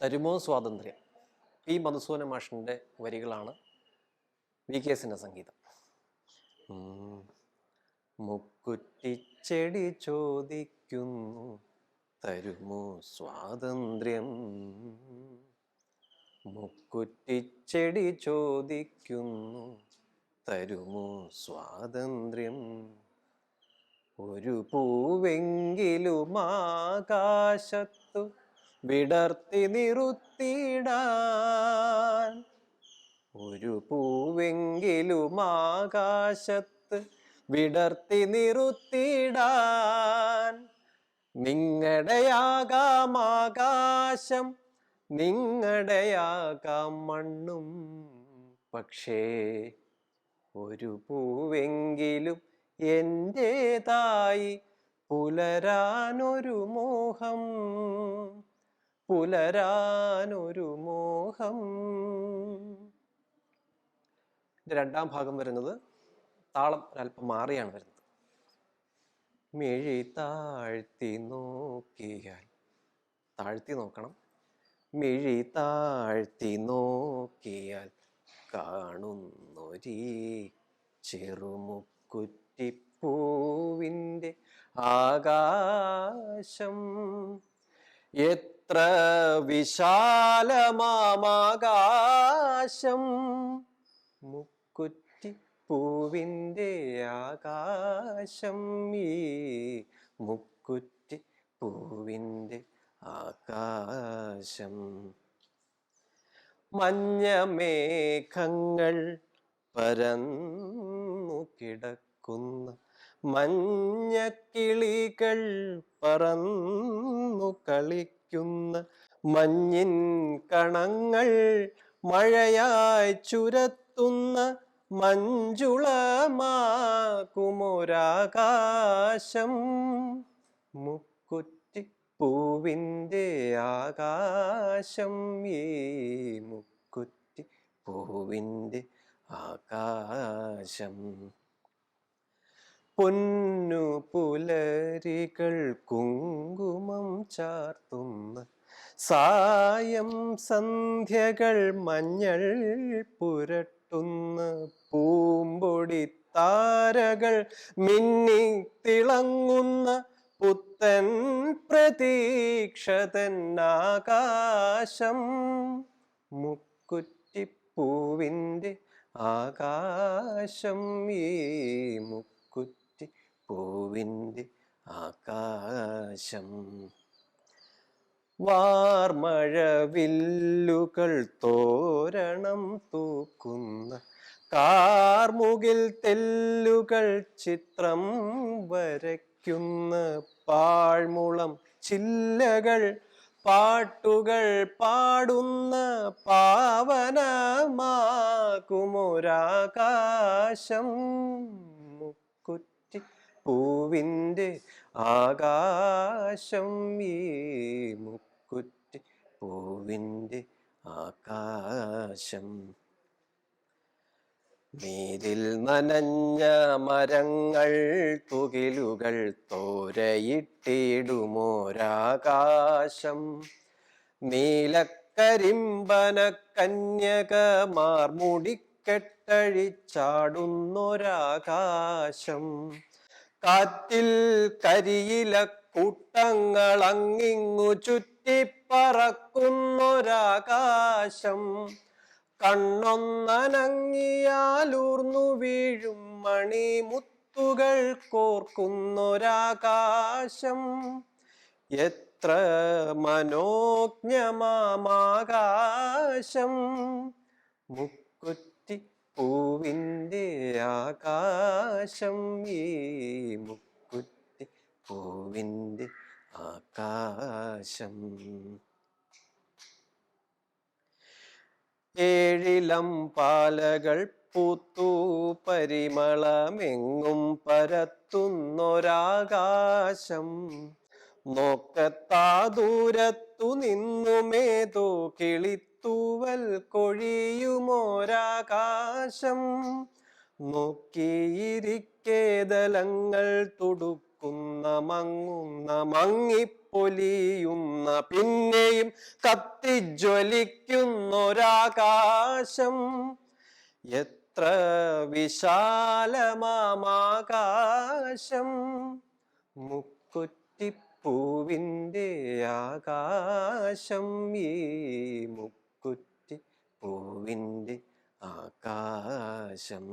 തരുമോ സ്വാതന്ത്ര്യം? പി മധുസൂന മാഷിന്റെ വരികളാണ് വി കെ എസിന്റെ സംഗീതം. മുക്കുറ്റിച്ചെടി ചോദിക്കുന്നു തരുമോ സ്വാതന്ത്ര്യം? മുക്കുറ്റിച്ചെടി ചോദിക്കുന്നു തരുമോ സ്വാതന്ത്ര്യം? ഒരു പൂവെങ്കിലും ആകാശത്തു വിടർത്തി നിറുത്തിടാൻ ഒരു പൂവെങ്കിലും ആകാശത്ത് വിടർത്തി നിറുത്തിടാൻ നിങ്ങളുടെയാകാം ആകാശം നിങ്ങളുടെയാകാം മണ്ണും. പക്ഷേ ഒരു പൂവെങ്കിലും എന്റെതായി പുലരാനൊരു മോഹം. പുലരാനൊരു മോഹം. രണ്ടാം ഭാഗം വരുന്നത് താളം അല്പം മാറിയാണ് വരുന്നത്. മിഴി താഴ്ത്തി നോക്കിയാൽ താഴ്ത്തി നോക്കണം. മിഴി താഴ്ത്തി നോക്കിയാൽ കാണുന്നൊരീ ചെറുമുക്കുറ്റിപ്പൂവിന്റെ ആകാശം. എത്ര വിശാലമാകാശം മുക്കുറ്റി പൂവിന്റെ ആകാശം ഈ മുക്കുറ്റി പൂവിന്റെ ആകാശം മഞ്ഞമേഘങ്ങൾ പരന്നു കിടക്കുന്ന മഞ്ഞക്കിളികൾ പറന്നു കളിക്കുന്ന മഞ്ഞിൻ കണങ്ങൾ മഴയായി ചുരത്തുന്ന മഞ്ജുളമാകുമൊരാകാശം. മുക്കുറ്റി പൂവിന്റെ ആകാശം ഈ മുക്കുറ്റി പൂവിന്റെ ആകാശം. പൊന്നു പുലരികൾ കുങ്കുമം ചാർത്തുന്ന സായം സന്ധ്യകൾ മഞ്ഞൾ പുരട്ടുന്ന പൂമ്പൊടി താരകൾ മിന്നി തിളങ്ങുന്ന പുത്തൻ പ്രതീക്ഷതൻ ആകാശം. മുക്കുറ്റിപ്പൂവിന്റെ ആകാശം ഈ മുക്കുറ്റി പൂവിന്റെ ആകാശം. വാർമഴവില്ലുകൾ തോരണം തൂക്കുന്ന കാർമുകിൽ തെല്ലുകൾ ചിത്രം വരയ്ക്കുന്ന പാഴ്മുളം ചില്ലകൾ പാട്ടുകൾ പാടുന്ന പാവനമാകുമൊരാകാശം. പൂവിന്റെ ആകാശം ഈ മുക്കുറ്റി പൂവിന്റെ ആകാശം. നീരിൽ നനഞ്ഞ മരങ്ങൾ തുകിലുകൾ തോരയിട്ടിടുമോരാകാശം. നീലക്കരിമ്പന കന്യകമാർ മുടിക്കെട്ടഴിച്ചാടുന്നൊരാകാശം കാറ്റിൽ കരിയില കൂട്ടങ്ങൾ അങ്ങിങ്ങു ചുറ്റിപ്പറക്കുന്നൊരാകാശം. കണ്ണൊന്നനങ്ങിയാലൂർന്നു വീഴും മണിമുത്തുകൾ കോർക്കുന്നൊരാകാശം. എത്ര മനോജ്ഞമാകാശം മുക്കുറ്റി പൂവിന്റെ ആകാശം ഈ മുക്കുറ്റി പൂവിന്റെ ആകാശം. ഏഴിലം പാലകൾ പൂത്തു പരിമളമെങ്ങും പരത്തുന്നൊരാകാശം. നോക്കത്താ ദൂരത്തു നിന്നുമേതോ കിളിത്തൂവൽ കൊഴിയുമോരാകാശം. നോക്കിയിരിക്കേതലങ്ങൾ തുടുക്കുന്ന മങ്ങുന്ന മങ്ങിപ്പൊലിയുന്ന പിന്നെയും കത്തിജ്വലിക്കുന്നൊരാകാശം. എത്ര വിശാലമാകാശം മുക്കുറ്റിപ്പൂവിന്റെ ആകാശം ഈ മുക്കുറ്റിപ്പൂവിന്റെ ആകാശം.